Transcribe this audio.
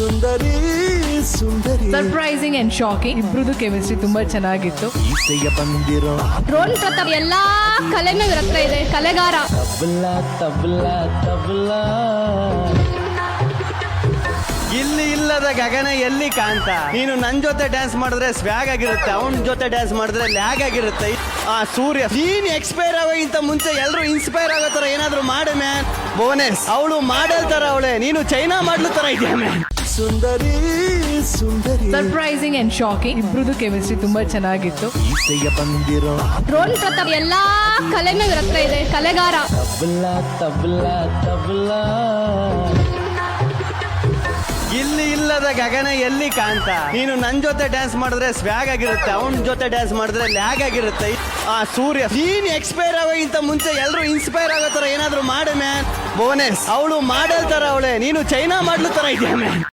ಸುಂದರಿ ಸುಂದರಿ. Surprising and shocking ಇಬ್ರದ್ದು chemistry ತುಂಬಾ ಚೆನ್ನಾಗಿತ್ತು. ಈಸೆಯ ಬಂದಿರೋ ರೋಲ್ ಪ್ರತಾಪ್ ಎಲ್ಲಾ ಕಲೆನೂ ಇವ್ರ ಹತ್ರ ಇದೆ. ಕಲೆಗಾರ. ತಬಲಾ ತಬಲಾ ತಬಲಾ. ಇಲ್ಲಿ ಇಲ್ಲದ ಗಗನ ಎಲ್ಲಿ ಕಾಂತ? ನೀನು ನನ್ ಜೊತೆ ಡ್ಯಾನ್ಸ್ ಮಾಡಿದ್ರೆ ಸ್ವ್ಯಾಗ್ ಆಗಿರುತ್ತೆ. ಅವನ ಜೊತೆ ಡ್ಯಾನ್ಸ್ ಮಾಡಿದ್ರೆ ಲ್ಯಾಗ್ ಆಗಿರುತ್ತೆ. ಆ ಸೂರ್ಯ ನೀನ್ ಎಕ್ಸ್ಪೈರ್ ಆಗೋಗಿಂತ ಮುಂಚೆ ಎಲ್ಲರೂ ಇನ್ಸ್ಪೈರ್ ಆಗೋ ತರ ಏನಾದ್ರು ಮಾಡು ಮ್ಯಾನ್ ಬೋನಸ್ ಅವಳು ಮಾಡಲ್ ತರ ಅವಳೆ. ನೀನು ಚೈನಾ ಮಾಡ್ಲು ತರ ಇದೆಯಾ ಮ್ಯಾನ್ ಸುಂದರಿ ಸುಂದರಿ. ಸರ್ಪ್ರೈಸಿಂಗ್ ಅಂಡ್ ಶಾಕಿಂಗ್ ಇಬ್ರದ್ದು ಕೆಮಿಸ್ಟ್ರಿ ತುಂಬಾ ಚೆನ್ನಾಗಿತ್ತು. ಈಸೆಯ ಬಂದಿರೋ ಡ್ರೋನ್ ಪ್ರತಾಪ್ ಎಲ್ಲಾ ಕಲೆನೂ ಇವ್ರ ಹತ್ರ ಇದೆ. ಕಲೆಗಾರ. ತಬಲಾ ತಬಲಾ ತಬಲಾ. ಇಲ್ಲಿ ಇಲ್ಲದ ಗಗನ ಎಲ್ಲಿ ಕಾಣ್ತಾ ನೀನು ನನ್ ಜೊತೆ ಡ್ಯಾನ್ಸ್ ಮಾಡಿದ್ರೆ ಸ್ವ್ಯಾಗ್ ಆಗಿರುತ್ತೆ ಅವನ ಜೊತೆ ಡ್ಯಾನ್ಸ್ ಮಾಡಿದ್ರೆ ಲ್ಯಾಗ್ ಆಗಿರುತ್ತೆ. ಆ ಸೂರ್ಯ ನೀನ್ ಎಕ್ಸ್ಪೈರ್ ಆಗೋಗಿಂತ ಮುಂಚೆ ಎಲ್ಲರೂ ಇನ್ಸ್ಪೈರ್ ಆಗೋ ತರ ಏನಾದ್ರು ಮಾಡು ಮ್ಯಾನ್ ಬೋನಸ್ ಅವಳು ಮಾಡಲ್ ತರ ಅವಳೆ ನೀನು ಚೈನಾ ಮಾಡ್ಲು ತರ ಇದೆಯಾ ಮ್ಯಾನ್